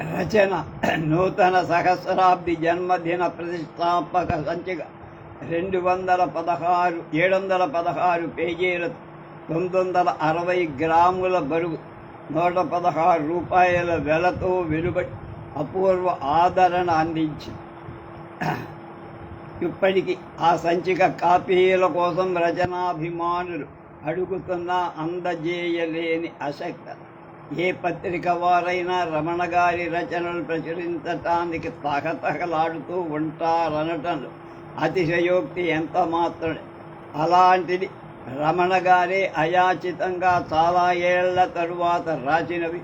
రచన నూతన సహస్రాబ్ది జన్మదిన ప్రతిష్టాపక సంచిక. రెండు వందల పదహారు ఏడు వందల పదహారు పేజీల తొమ్మిది వందల అరవై గ్రాముల బరువు నూట పదహారు రూపాయల వెలతో వెలుబడి అపూర్వ ఆదరణ అందించి ఇప్పటికి ఆ సంచిక కాపీల కోసం రచనాభిమానులు అడుగుతున్నా అందజేయలేని అశక్త ఏ పత్రిక వారైనా రమణ గారి రచనలు ప్రచురించటానికి తహతహలాడుతూ ఉంటారనటం అతిశయోక్తి ఎంత మాత్రమే. అలాంటిది రమణ గారే అయాచితంగా చాలా ఏళ్ళ తరువాత రాసినవి.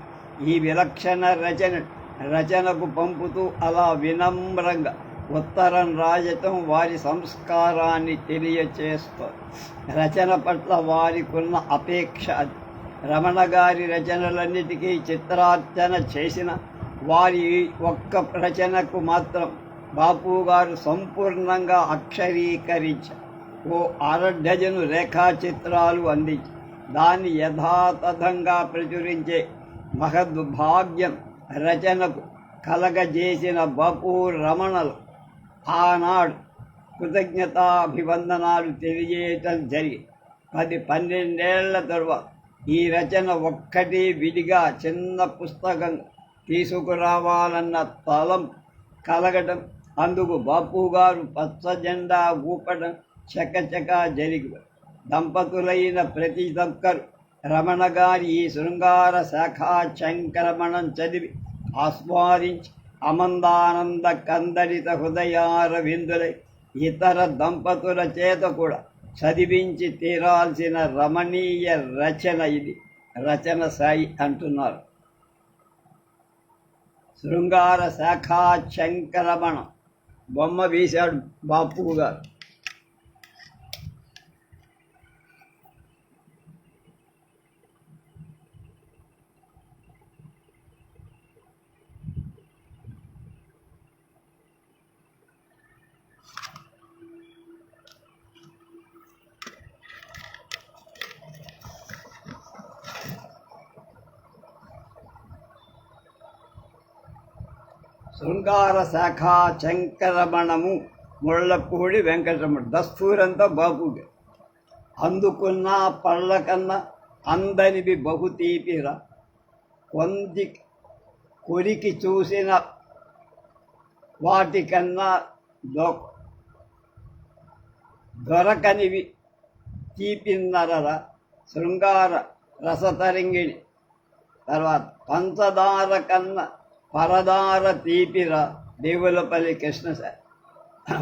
ఈ విలక్షణ రచన రచనకు పంపుతూ అలా వినమ్రంగా ఉత్తరం రాయటం వారి సంస్కారాన్ని తెలియచేస్తారు రచన పట్ల వారికున్న అపేక్ష అది. రమణ గారి రచనలన్నిటికీ చిత్రార్చన చేసిన వారి ఒక్క రచనకు మాత్రం బాపు గారు సంపూర్ణంగా అక్షరీకరించారు ఓ అరడజను రేఖాచిత్రాలు అందించి దాన్ని యథాతథంగా ప్రచురించే మహద్భాగ్యం రచనకు కలగజేసిన బాపు రమణలు ఆనాడు కృతజ్ఞతాభివందనాలు తెలియజేయటం జరిగి పది పన్నెండేళ్ళ తరువాత ఈ రచన ఒక్కటి విడిగా చిన్న పుస్తకం తీసుకురావాలన్న తలం కలగటం అందుకు బాపు గారు పచ్చ జెండా ఊపడం చకచకా జరిగి దంపతులైన ప్రతి ఒక్కరు. రమణ గారి ఈ శృంగార శాఖా చంక్రమణం చదివి ఆస్వాదించి అమందానంద కందరిత హృదయార విందులై ఇతర దంపతుల చేత కూడా చదివించి తీరాల్సిన రమణీయ రచన ఇది. రచన సాయి అంటున్నారు. శృంగార శాఖా శంకరమణం. బొమ్మ వేశాడు బాపు గారు శృంగార శాఖా శంకరమణము ముళ్ళపూడి వెంకటరమణ. దస్తూరంతా బాపుగా అందుకున్న పళ్ళకన్నా అందనివి బహు తీపిరా కొంది కొరికి చూసిన వాటికన్నా దొ దొరకనివి తీపిన్నరరా. శృంగార రసతరంగిణి. తర్వాత పంచదార కన్నా పరదార తీపిర దేవులపల్లి కృష్ణ సార్.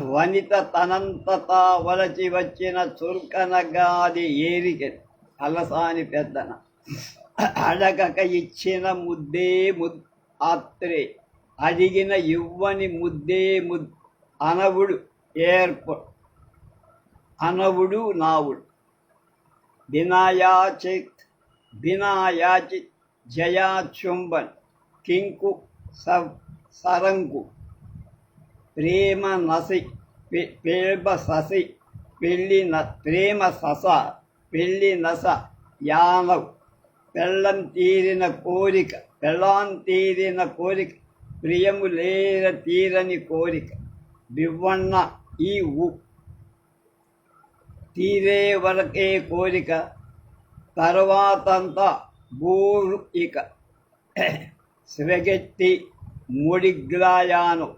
వనిత తనంతత వలచి వచ్చిన చుర్కనగాది ఏరిక అలసాని పెద్దన. అడగక ఇచ్చిన ముద్దే ముద్ ఆత్రే అడిగిన ఇవ్వని ముద్దే ముద్ అనవుడు ఏర్ప అనవుడు నావుడు. బినాయాచిత్ బినాయాచిత్ జయాచుంబన్ కింకు స సరంకు ప్రేమ నసి పె- పేబ ససి పెళ్ళి న ప్రేమ సస పెళ్ళి నస యానవ్. పెళ్ళం తీరిన కోరిక పెళ్ళాం తీరిన కోరిక ప్రియము లేర తీరని కోరిక. బివ్వన్న ఈ ఉ తీరే వరకే కోరిక తర్వాతంతా బూరు ఇక. స్వగెత్తి ముడిగ్లాయాను.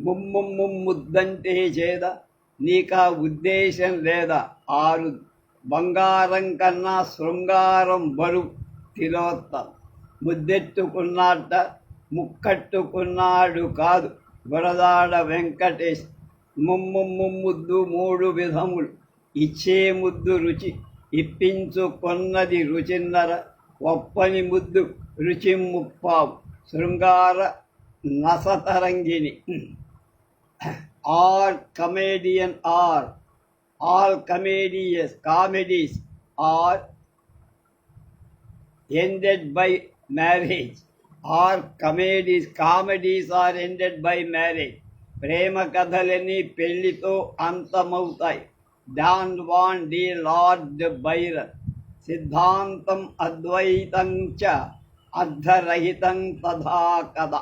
ముమ్ముమ్ము ముద్దంటే చేద నీకా ఉద్దేశం లేదా? ఆరు బంగారం కన్నా శృంగారం బరు తిలోత్తం. ముద్దెట్టుకున్నాట ముక్కట్టుకున్నాడు కాదు బురదాడ వెంకటేష్. ముమ్ము ముద్దు మూడు విధములు ఇచ్చే ముద్దు రుచి. ఇప్పించుకొన్నది రుచిన్నర ఒప్పని ముద్దు రుచిముప్పావు శృంగార నసతరంగిణి. Are comedian are all comedies comedies are ended by marriage are comedies comedies are ended by marriage ప్రేమ కథలని పెళ్ళితో అంతమవుతాయి. Don Juan the Lord Byron సిద్ధాంతం అద్వైతం చ అర్ధరహితం తథా కదా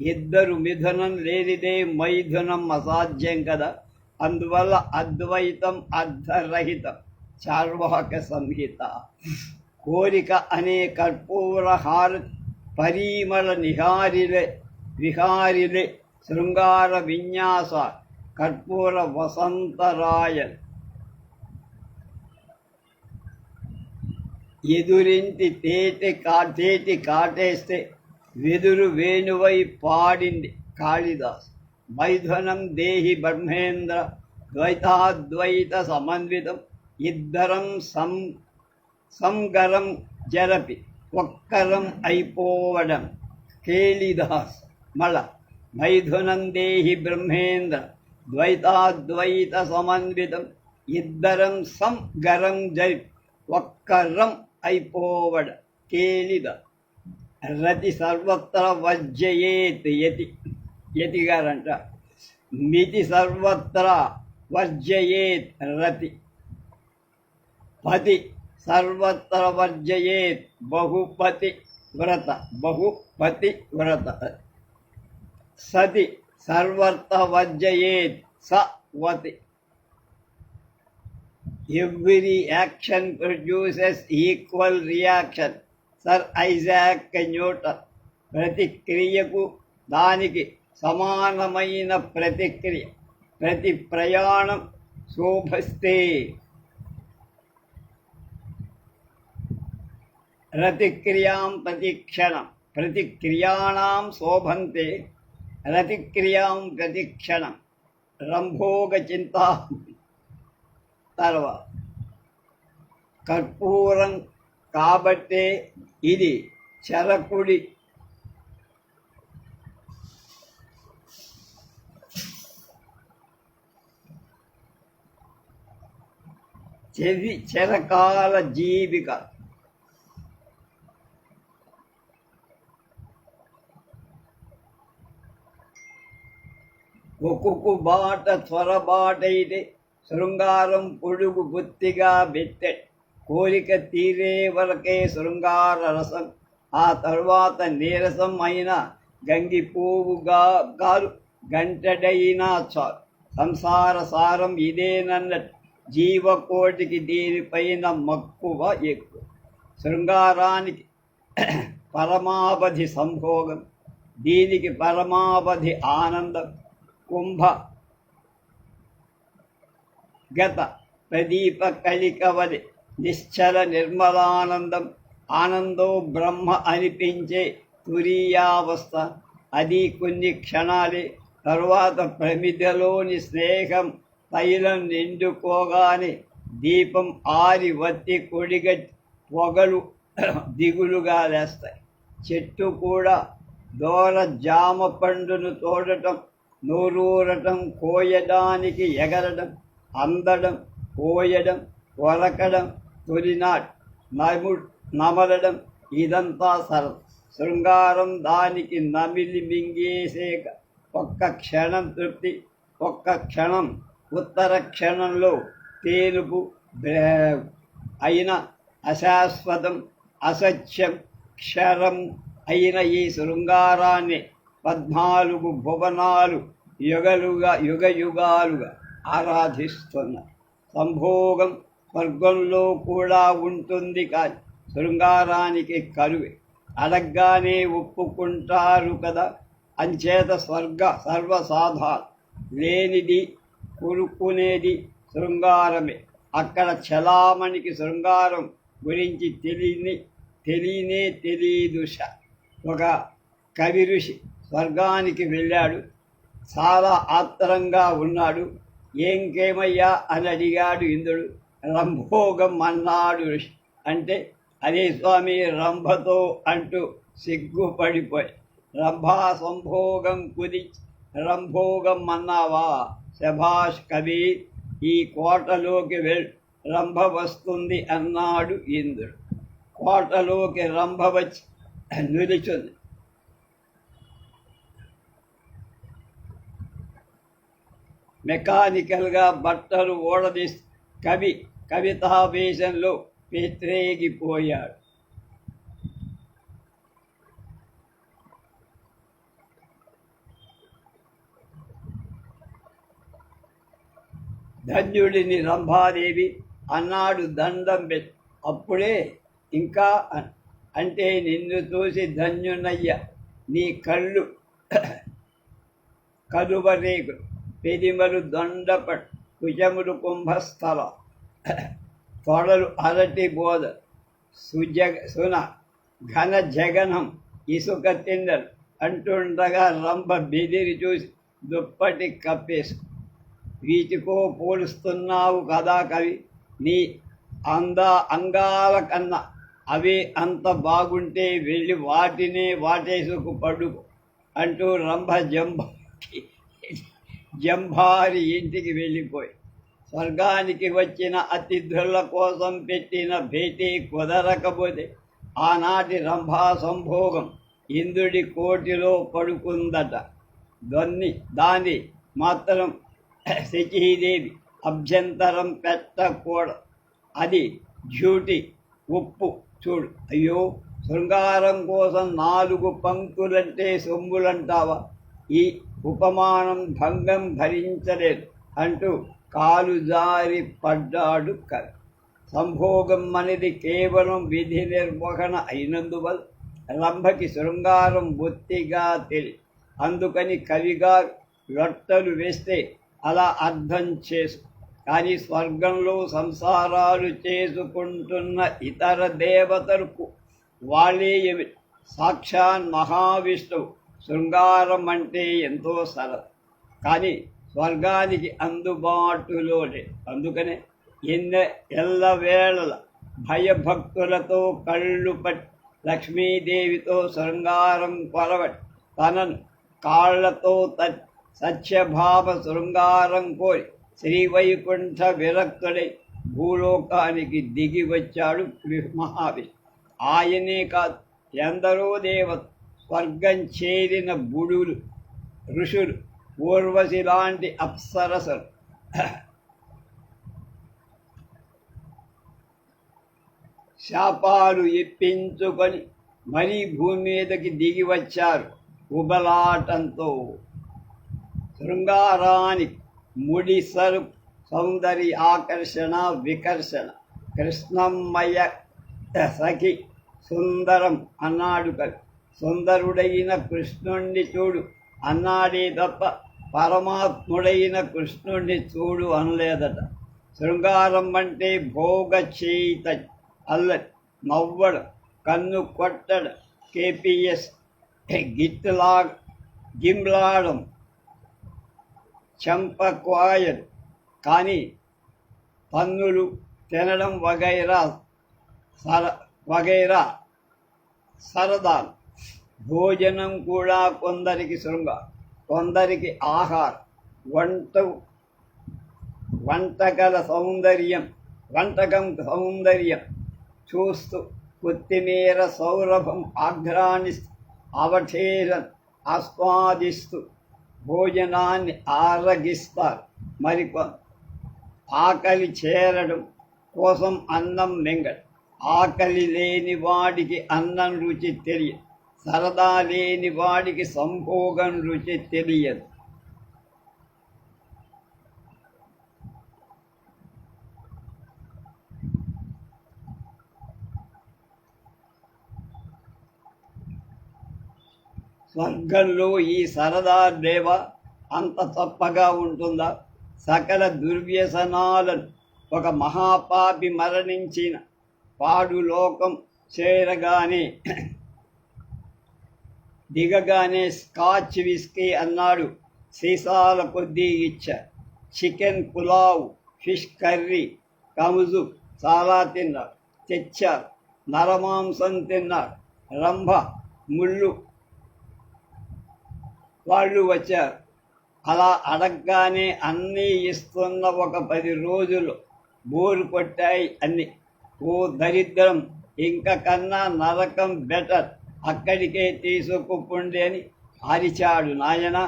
ఇద్దరు మిథునం లేనిదే మైథునం అసాధ్యం కదా అందువల్ల అద్వైతం అర్ధరహితం చార్వాక సంహిత. కోరిక అనే కర్పూర హార పరిమళ నిహారిలే విహారిలే శృంగార విన్యాస కర్పూర వసంతరాయన్ ఎదురింటి తేటి కా తేటి కాటేస్తే వెదురు వేణువై పాడింది కాళిదాస్. మైథునం దేహి బ్రహ్మేంద్ర ద్వైతాద్వైత సమన్వితం ఇద్దరం సం సంగరం జరపి ఒక్కరం అయిపోవడం కేళిదాస్ మళ మైథునం దేహి బ్రహ్మేంద్ర ద్వైతాద్వైత సమన్వితం ఇద్దరం సంగరం జరిపి ఒక్కరం అయిపోవడ తేలిద. రతి సర్వత్ర వర్జయేత్ యతి. యతి గారంట. మితి సర్వత్ర వర్జయేత్ రతి. పతి సర్వత్ర వర్జయేత్ బహుపతి వ్రత. బహుపతి వ్రత. సతి సర్వత్ర వర్జయేత్ సవతి every action produces equal reaction sir Isaac Newton ప్రతిక్రియకు దానికి సమానమైన ప్రతిక్రియ ప్రతి ప్రయాణం శోభస్తే రతిక్రియాం ప్రతిక్షణం ప్రతిక్రియాణం శోభంతే. రతిక్రియాం ప్రతిక్షణం రంభోగ చింత. తర్వాత కర్పూరం కాబట్టే ఇది చరకుడి చెవి చెరకాల జీవిక. ఒక్కొక్క బాట త్వరబాటైతే శృంగారం పొడుగు బొత్తిగా బెత్తె. కోరిక తీరే వరకే శృంగార రసం. ఆ తరువాత నీరసం అయిన గంగి పువ్వుగా గారు. గంటడైనా చాలు. సంసార సారం ఇదేనన్నట్టు జీవకోటికి దీనిపైన మక్కువ ఎక్కువ. శృంగారానికి పరమావధి సంభోగం. దీనికి పరమావధి ఆనందం. కుంభ గత ప్రదీప కలికవలి నిశ్చల నిర్మలానందం ఆనందో బ్రహ్మ అనిపించే తురీయావస్థ. అది కొన్ని క్షణాలే తరువాత ప్రమిదలోని స్నేహం తైలం నిండుకోగానే దీపం ఆరి వత్తి కొడిగట్టి పొగలు దిగులుగా లేస్తాయి. చెట్టు కూడా దోర జామ పండును తోడటం నూరూరటం కోయడానికి ఎగరడం అందడం కోయడం కొరకడం తొలినాట్ నము నమలడం ఇదంతా సర శృంగారం దానికి నమిలి మింగేసేక ఒక్క క్షణం తృప్తి ఒక్క క్షణం ఉత్తర క్షణంలో తేనుపు అయిన అశాశ్వతం అసత్యం క్షరం అయిన ఈ శృంగారాన్ని పద్నాలుగు భువనాలు యుగలుగా యుగ యుగాలుగా ఆరాధిస్తున్నారు సంభోగం స్వర్గంలో కూడా ఉంటుంది కానీ శృంగారానికి కరువే. అడగ్గానే ఒప్పుకుంటారు కదా. అంచేత స్వర్గ సర్వసాధారణ. లేనిది కొనుక్కునేది శృంగారమే. అక్కడ చలామణికి శృంగారం గురించి తెలియని తెలియనే తెలియదు ష. ఒక కవి ఋషి స్వర్గానికి వెళ్ళాడు. చాలా ఆత్రంగా ఉన్నాడు. ఏంకేమయ్యా అని అడిగాడు ఇంద్రుడు. రంభోగం అన్నాడు అంటే అదే స్వామి రంభతో అంటూ సిగ్గుపడిపోయి రంభా సంభోగం కుది రంభోగం అన్నావా శభాష్ కవి ఈ కోటలోకి వెళ్ రంభ వస్తుంది అన్నాడు ఇంద్రుడు. కోటలోకి రంభ వచ్చి నిలుచుంది. మెకానికల్గా బట్టలు ఓడదీసి కవి కవితావేశంలో పెత్రేగిపోయాడు ధన్యుడిని రంభాదేవి అన్నాడు దండం పెట్టి. అప్పుడే ఇంకా అంటే నిన్ను చూసి ధన్యునయ్య నీ కళ్ళు కలువరేకు పెదిమలు దొండపట్ కుజములు కుంభస్థల. తొడలు అరటి బోధ సుజ సున ఘన జగనం ఇసుక తిండలు అంటుండగా రంభ బెదిరి చూసి దుప్పటి కప్పేసు వీటికో పోలుస్తున్నావు కదా కవి. నీ అంద అంగాల కన్నా అవి అంత బాగుంటే వెళ్ళి వాటినే వాటేసుకు పడుకు అంటూ రంభ జంభకి జంభారి ఇంటికి వెళ్ళిపోయి. స్వర్గానికి వచ్చిన అతిథుల కోసం పెట్టిన భేటీ కుదరకపోతే ఆనాటి రంభా సంభోగం ఇంద్రుడి కోటిలో పడుకుందట. దొన్ని దాని మాత్రం శచీదేవి అభ్యంతరం పెట్టకూడదు. అది డ్యూటీ ఉప్పు చూడు. అయ్యో శృంగారం కోసం నాలుగు పంక్తులంటే సొమ్ములంటావా? ఈ ఉపమానం భంగం భరించలేదు అంటూ కాలు జారి పడ్డాడు కవి. సంభోగం అనేది కేవలం విధి నిర్వహణ అయినందువల్ల రంభకి శృంగారం బొత్తిగా తెలి. అందుకని కవిగా లొట్టలు వేస్తే అలా అర్థం చేసు. కానీ స్వర్గంలో సంసారాలు చేసుకుంటున్న ఇతర దేవతలకు వాళ్ళే ఏమి? సాక్షాన్ మహావిష్ణువు శృంగారం అంటే ఎంతో సరళ. కానీ స్వర్గానికి అందుబాటులోనే. అందుకనే ఎన్న ఎల్లవేళల భయభక్తులతో కళ్ళు పట్టి లక్ష్మీదేవితో శృంగారం కొలవట్ తనను కాళ్ళతో తట్టి సత్యభావ శృంగారం కోరి శ్రీవైకుంఠ విరక్తుడై భూలోకానికి దిగి వచ్చాడు మహావిష్ణు. ఆయనే కాదు ఎందరో దేవత స్వర్గం చేరిన బుడులు ఋషులు ఊర్వశి లాంటి అప్సరసలు. శాపాలు ఇప్పించుకొని మరీ భూమి మీదకి దిగి వచ్చారు ఉబలాటంతో. శృంగారాని ముడిసరు సౌందర్య ఆకర్షణ వికర్షణ. కృష్ణమ్మయ్య సఖి సుందరం అన్నాడు కవి. సుందరుడైన కృష్ణుణ్ణి చూడు. అన్నాడే తప్ప పరమాత్ముడైన కృష్ణుణ్ణి చూడు అనలేదట. శృంగారం అంటే భోగ చేయిత అల్లరి నవ్వడు కన్ను కొట్టడు కేపీఎస్ గిట్టులా గిమ్లాడం చెంపక్వాయలు. కానీ పన్నులు తినడం వగైరా సర వగైరా సరదాలు. భోజనం కూడా కొందరికి శృంగ కొందరికి ఆహారం వంట వంటకల సౌందర్యం వంటకం సౌందర్యం. చూస్తూ కొత్తిమీర సౌరభం ఆఘ్రానిస్తూ అవఠేరన్ ఆస్వాదిస్తూ భోజనాన్ని ఆరగిస్తారు. మరికొ ఆకలి చేరడం కోసం అన్నం మింగడం ఆకలి లేని వాడికి అన్నం రుచి తెలియదు. సరదా లేని వాడికి సంభోగం రుచి తెలియదు. స్వర్గంలో ఈ సరదా దేవ అంత తప్పగా ఉంటుందా? సకల దుర్వ్యసనాలను ఒక మహాపాపి మరణించిన పాడు లోకం చేరగానే దిగగానే స్కాచ్ విస్కీ అన్నాడు. సీసాల కొద్దీ ఇచ్చ. చికెన్ పులావ్ ఫిష్ కర్రీ కముజు చాలా తిన్నారు తెచ్చారు నరమాంసం తిన్నారు రంభ ముళ్ళు వాళ్ళు వచ్చారు. అలా అడగగానే అన్నీ ఇస్తున్న ఒక పది రోజులు బోరు కొట్టాయి అన్ని. ఓ దరిద్రం. ఇంక కన్నా నరకం బెటర్. అక్కడికే తీసుకుపుండి అని అరిచాడు నాయన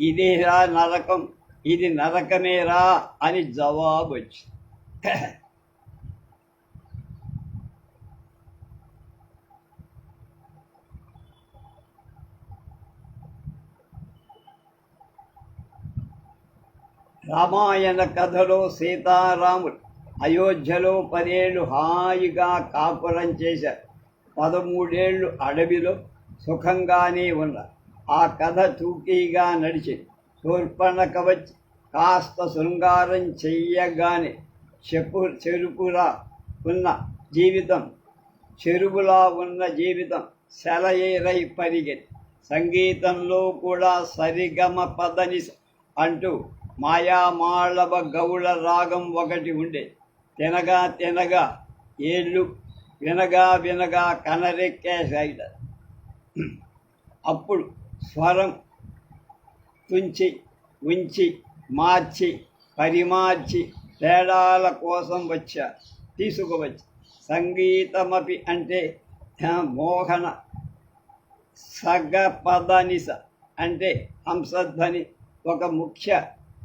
ఇదేరా నరకం ఇది నరకమేరా అని జవాబు వచ్చింది. రామాయణ కథలో సీతారాముడు అయోధ్యలో పదేళ్ళు హాయిగా కాపురం చేశారు పదమూడేళ్ళు అడవిలో సుఖంగానే ఉన్న. ఆ కథ తూకీగా నడిచి శూర్పణక వచ్చి కాస్త శృంగారం చెయ్యగానే చెప్పు చెరుపులా ఉన్న జీవితం చెరువులా ఉన్న జీవితం సెలయేరై పరిగెత్తి సంగీతంలో కూడా సరిగమ పదని అంటూ మాయామాళవ గౌళ రాగం ఒకటి ఉండే. తినగా తినగా ఏళ్ళు వినగా వినగా కనరెక్కేసాయిట అప్పుడు స్వరం తుంచి ఉంచి మార్చి పరిమార్చి తేడాల కోసం వచ్చా తీసుకువచ్చి. సంగీతమపి అంటే మోహన సగపదనిస అంటే హంసధ్వని ఒక ముఖ్య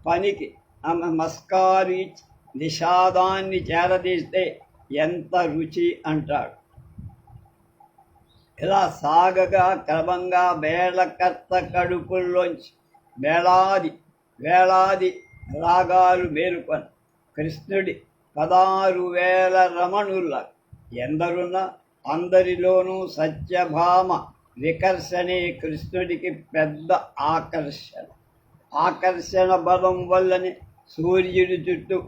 పనికి మస్కారు మస్కారి నిషాదాన్ని చేరదీస్తే ఎంత రుచి అంటాడు. ఇలా సాగగా క్రమంగా మేళకర్త కడుపుల్లోంచి వేలాది వేలాది రాగాలు మేలుకొని కృష్ణుడి పదారు వేల రమణుల ఎందరున్నా అందరిలోనూ సత్యభామ వికర్షణే కృష్ణుడికి పెద్ద ఆకర్షణ. ఆకర్షణ బలం వల్లనే సూర్యుడి చుట్టూ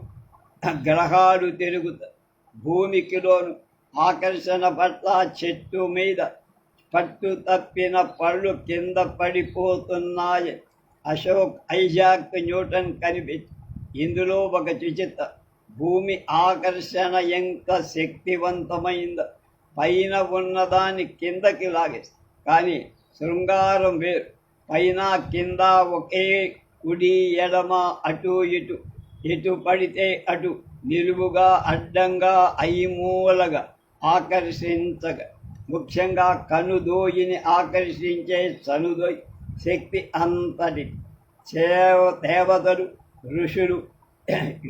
గ్రహాలు తిరుగుతాయి. భూమికిలోను ఆకర్షణ పట్ల చెట్టు మీద పట్టు తప్పిన పళ్ళు కింద పడిపోతున్నాయి. అశోక్ ఐజాక్ న్యూటన్ కనిపించి ఇందులో ఒక విచిత్ర భూమి ఆకర్షణ ఎంత శక్తివంతమైందో. పైన ఉన్నదాన్ని కిందకి లాగేస్తుంది కానీ శృంగారం వేరు. పైన కింద ఒకే కుడి ఎడమ అటు ఇటు ఇటు పడితే అటు నిలువుగా అడ్డంగా ఐమూలగా ఆకర్షించగా ముఖ్యంగా కనుదోయిని ఆకర్షించే చనుదోయి శక్తి అంతటి చేవ దేవతలు ఋషులు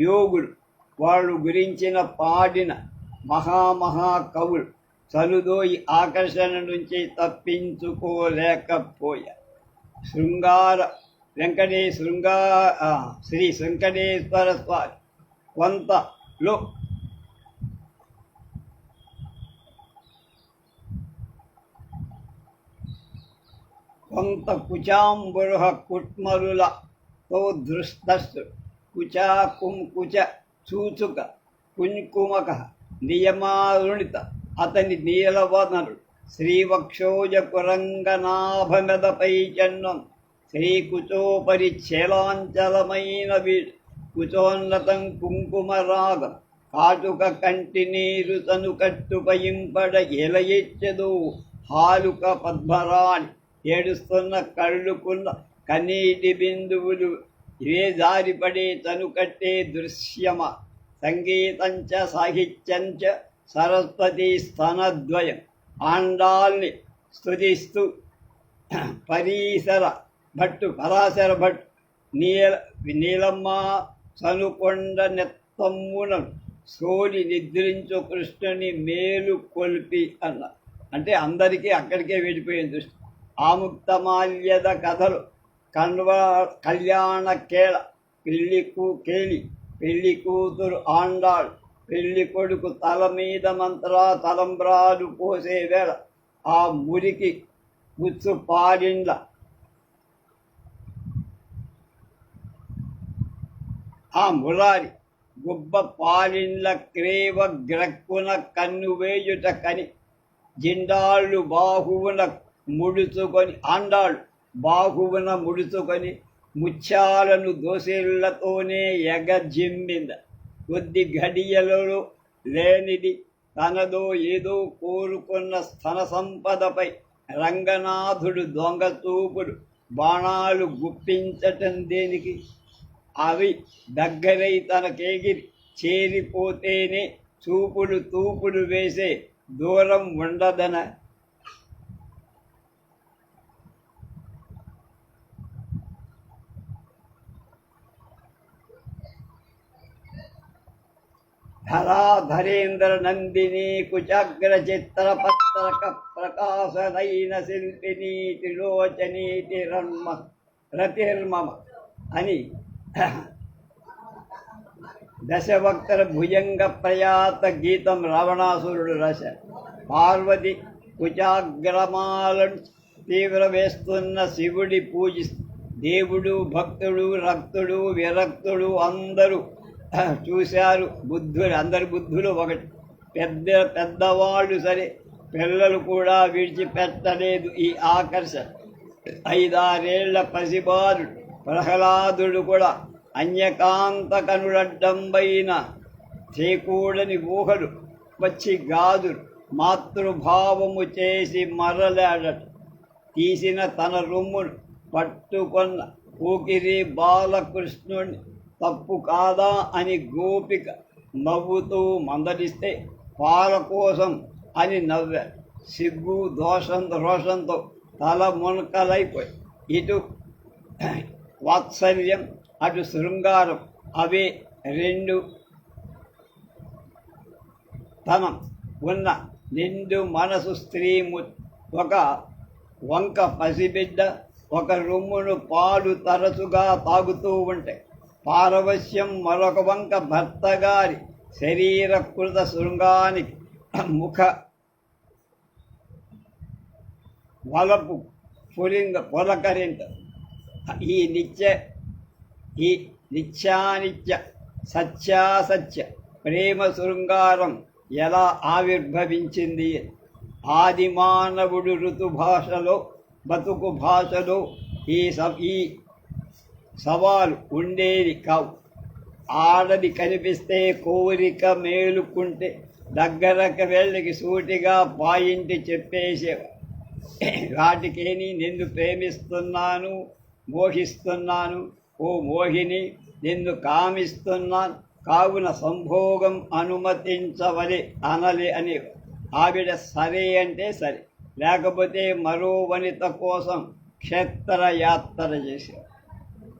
యోగులు వాళ్ళు గురించిన పాడిన మహామహా కవులు చనుదోయి ఆకర్షణ నుంచి తప్పించుకోలేకపోయా. శృంగార వెంకటే శృంగార శ్రీ వెంకటేశ్వర స్వామి కొంతలో కొంత కుచాంబురుహ కుట్మరుల తో దృష్టస్సు. కుచా కుంకుచ కుచ సూచుక కుంకుమక నియమారుణిత అతని నీలవనరుడు శ్రీవక్షోజకు కురంగనాభమెదపై జన్మం. శ్రీకుచోపరి చేలాంచలమైన వీడు. కుచోన్నతం కుంకుమరాగం. కాటుక కంటి నీరు తను కట్టుపయింపడ ఎలయెచ్చదు. హాలుక పద్మరాణి ఏడుస్తున్న కళ్ళుకున్న కన్నీటి బిందువులు ఇవే జారిపడే తను కట్టే దృశ్యమ. సంగీతంచ సాహిత్యంచ సరస్వతి స్తనద్వయం. ఆండాల్ని స్థుతిస్తూ పరీసర భట్టు పరాశర భట్టు నీల నీలమ్మ చనుకొండ నెత్తమ్మున సోలి నిద్రించు కృష్ణుని మేలు కొల్పి అన్న. అంటే అందరికీ అక్కడికే వెళ్ళిపోయింది దృష్టి ఆముక్తమాల్యద కథలు కన్వ కళ్యాణ కేళ పెళ్ళి కూ కేలి పెళ్ళి కూతురు ఆండాళ్ పెళ్ళి కొడుకు తల మీద మంత్రా తలంబ్రాలు పోసే వేళ ఆ మురికి ముచ్చు పాడిండ్ల ఆ మురారి గుబ్బ పాలిండ్ల క్రేవ గ్రక్కున కన్ను వేయుట కని జిండాళ్ళు బాహువున ముడుచుకొని ఆండాళ్ళు బాహువున ముడుచుకొని ముత్యాలను దోసేళ్ళతోనే ఎగజిమ్మింద. కొద్ది ఘడియలలో లేనిది తనదో ఏదో కోరుకున్న స్థన సంపదపై రంగనాథుడు దొంగ చూపుడు బాణాలు గుప్పించటం దేనికి? అవి దగ్గరై తనకేగిరి. చేరిపోతేనే చూపులు తూపులు వేసే దూరం ఉండదన. ధరాధరేంద్ర నందిని కుచాగ్ర చిత్ర పత్రక ప్రకాశనైన శిల్పిని త్రిలోచనీ తిరన్మ రతిర్మమ అని దశభక్తర భుజంగ ప్రయాత గీతం రావణాసురుడు రస పార్వతి కుచాగ్రమాలను తీవ్ర వేస్తున్న శివుడి పూజి. దేవుడు భక్తుడు రక్తుడు విరక్తుడు అందరూ చూశారు. బుద్ధులు అందరి బుద్ధులు ఒకటి. పెద్ద పెద్దవాళ్ళు సరే పిల్లలు కూడా విడిచిపెట్టలేదు ఈ ఆకర్షణ. ఐదారేళ్ళ పసిబాలుడు ప్రహ్లాదుడు కూడా అన్యకాంత కనుడడ్డంబైన చేకూడని ఊహలు వచ్చి గాదురు మాతృభావము చేసి మరలాడట తీసిన తన రొమ్మును పట్టుకొన్న ఊకిరి బాలకృష్ణుని తప్పు కాదా అని గోపిక నవ్వుతూ మందలిస్తే పాల కోసం అని నవ్వారు సిగ్గు దోషం రోషంతో తల మునకలైపోయి. ఇటు వాత్సల్యం అటు శృంగారం అవే రెండు తనం ఉన్న నిండు మనసు స్త్రీము ఒక వంక పసిబిడ్డ ఒక రొమ్మును పాలు తరచుగా తాగుతూ ఉంటాయి పారవశ్యం మరొక వంక భర్త గారి శరీరకృత శృంగానికి ముఖ వలపు పులింగ పొలకరింట ఈ నిత్య ఈ నిత్యానిత్య సత్యాసత్య ప్రేమ శృంగారం ఎలా ఆవిర్భవించింది ఆదిమానవుడు ఋతు భాషలో బతుకు భాషలో ఈ ఈ సవాలు ఉండేది కావు ఆడది కనిపిస్తే కోరిక మేలుకుంటే దగ్గరకు వెళ్ళకి సూటిగా పాయింట్ చెప్పేసే వాటికేని నిన్ను ప్రేమిస్తున్నాను మోహిస్తున్నాను. ఓ మోహిని నిన్ను కామిస్తున్నాను. కావున సంభోగం అనుమతించవలి అనలే అని ఆవిడ సరే అంటే సరే. లేకపోతే మరో వనిత కోసం క్షేత్ర యాత్ర చేశారు.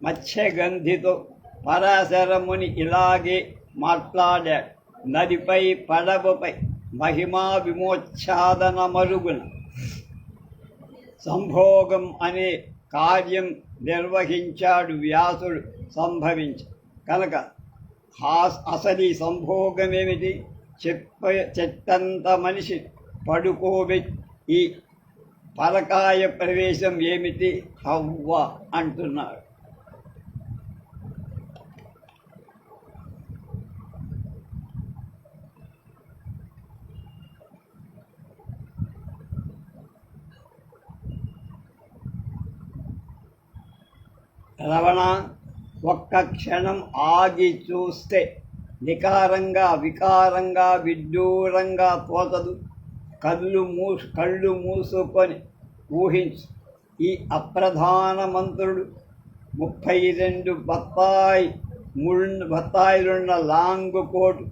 మత్స్యగంధితో పరాశరముని ఇలాగే మాట్లాడాడు. నదిపై పడవపై మహిమా విమోచ్ఛాదన మరుగున. సంభోగం అనే కార్యం నిర్వహించాడు వ్యాసుడు సంభవించ కనుక హాస్ అసలు ఈ సంభోగమేమిటి? చెప్ప చెట్టంత మనిషి పడుకోబె ఈ పలకాయ ప్రవేశం ఏమిటి? హవ్వ అంటున్నాడు. రవణ ఒక్క క్షణం ఆగి చూస్తే నికారంగా వికారంగా విడ్డూరంగా తోచదు కళ్ళు మూసు కళ్ళు మూసుకొని ఊహించు. ఈ అప్రధాన మంత్రుడు ముప్పై రెండు బత్తాయి ముళ్ళు బత్తాయిలున్న లాంగ్ కోట్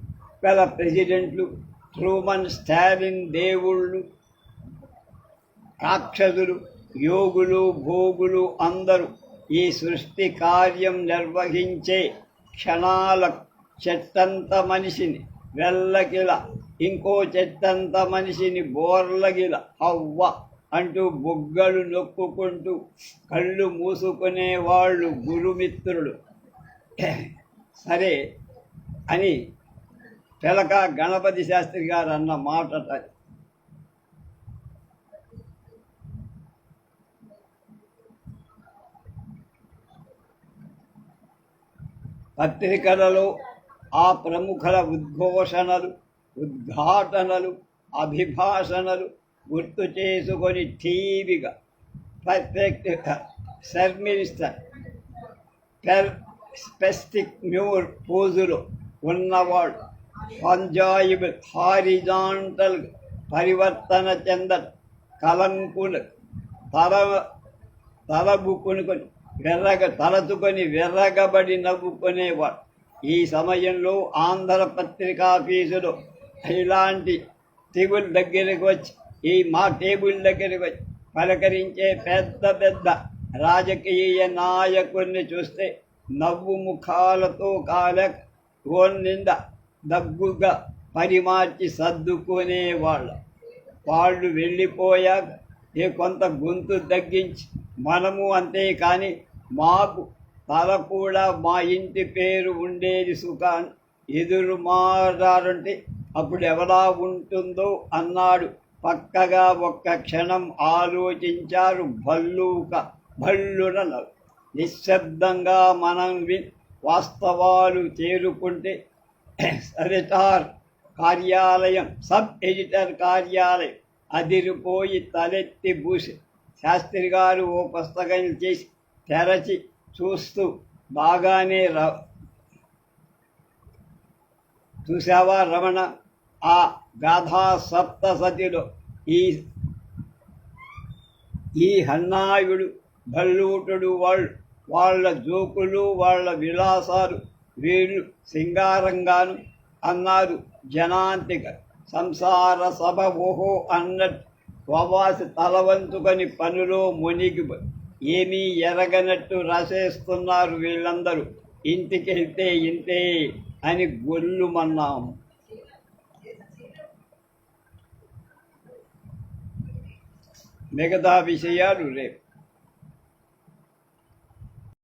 గల ప్రెసిడెంట్లు ట్రూమన్ స్టాలిన్ దేవుళ్ళు రాక్షసులు యోగులు భోగులు అందరూ ఈ సృష్టి కార్యం నిర్వహించే క్షణాల చెట్టంత మనిషిని వెళ్ళకిల ఇంకో చెట్టంత మనిషిని బోర్లగిల హవ్వ అంటూ బుగ్గలు నొక్కుకుంటూ కళ్ళు మూసుకునే వాళ్ళు గురుమిత్రులు. సరే అని పిలక గణపతి శాస్త్రి గారు అన్న మాట పత్రికలలో ఆ ప్రముఖుల ఉద్ఘోషణలు ఉద్ఘాటనలు అభిభాషణలు గుర్తు చేసుకొని టీవీగా పత్రిక సర్ మినిస్టర్ పెర్ స్పెస్టిక్ మ్యూర్ పోజులో ఉన్నవాడు పంజాయిబుల్ హారిజాంటల్ పరివర్తన చెందట కలంకులు తల తలబుకునుకొని వెర్రగ తలచుకొని వెర్రగబడి నవ్వుకునేవాడు. ఈ సమయంలో ఆంధ్ర పత్రికాఫీసులు ఇలాంటి టేబుల్ దగ్గరికి వచ్చి ఈ మా టేబుల్ దగ్గరికి వచ్చి పలకరించే పెద్ద పెద్ద రాజకీయ నాయకుల్ని చూస్తే నవ్వు ముఖాలతో కాల నిండా దగ్గుగా పరిమార్చి సర్దుకునేవాళ్ళు. వాళ్ళు వెళ్ళిపోయాక ఏ కొంత గొంతు తగ్గించి మనము అంతే కానీ మాకు తల కూడా మా ఇంటి పేరు ఉండేది సుఖాన్. ఎదురు మాట్లాడుంటే అప్పుడు ఎవరా ఉంటుందో అన్నాడు. పక్కగా ఒక్క క్షణం ఆలోచించారు భల్లూక భల్లున నిశ్శబ్దంగా మనం వి వాస్తవాలు చేరుకుంటే ఎడిటర్ కార్యాలయం సబ్ ఎడిటర్ కార్యాలయం అదిరిపోయి తలెత్తి బూసి శాస్త్రి గారు ఓ పుస్తకం చేసి తెరచి చూస్తూ బాగానే ర చూసావా రమణ? ఆ గాథా సప్తసతిలో ఈ ఈ హన్నాయుడు భల్లూటుడు వాళ్ళు వాళ్ళ జోకులు వాళ్ళ విలాసాలు వీళ్ళు సింగారంగాను అన్నారు. జనాంతిక సంసార సభ ఓహో అన్నట్టు స్వవాసి తలవంచుకొని పనిలో మునిగి ఏమీ ఎరగనట్టు రాసేస్తున్నారు వీళ్ళందరూ. ఇంటికెళ్తే ఇంతే అని గొల్లుమన్నాం మిగతా విషయాలు రేపు.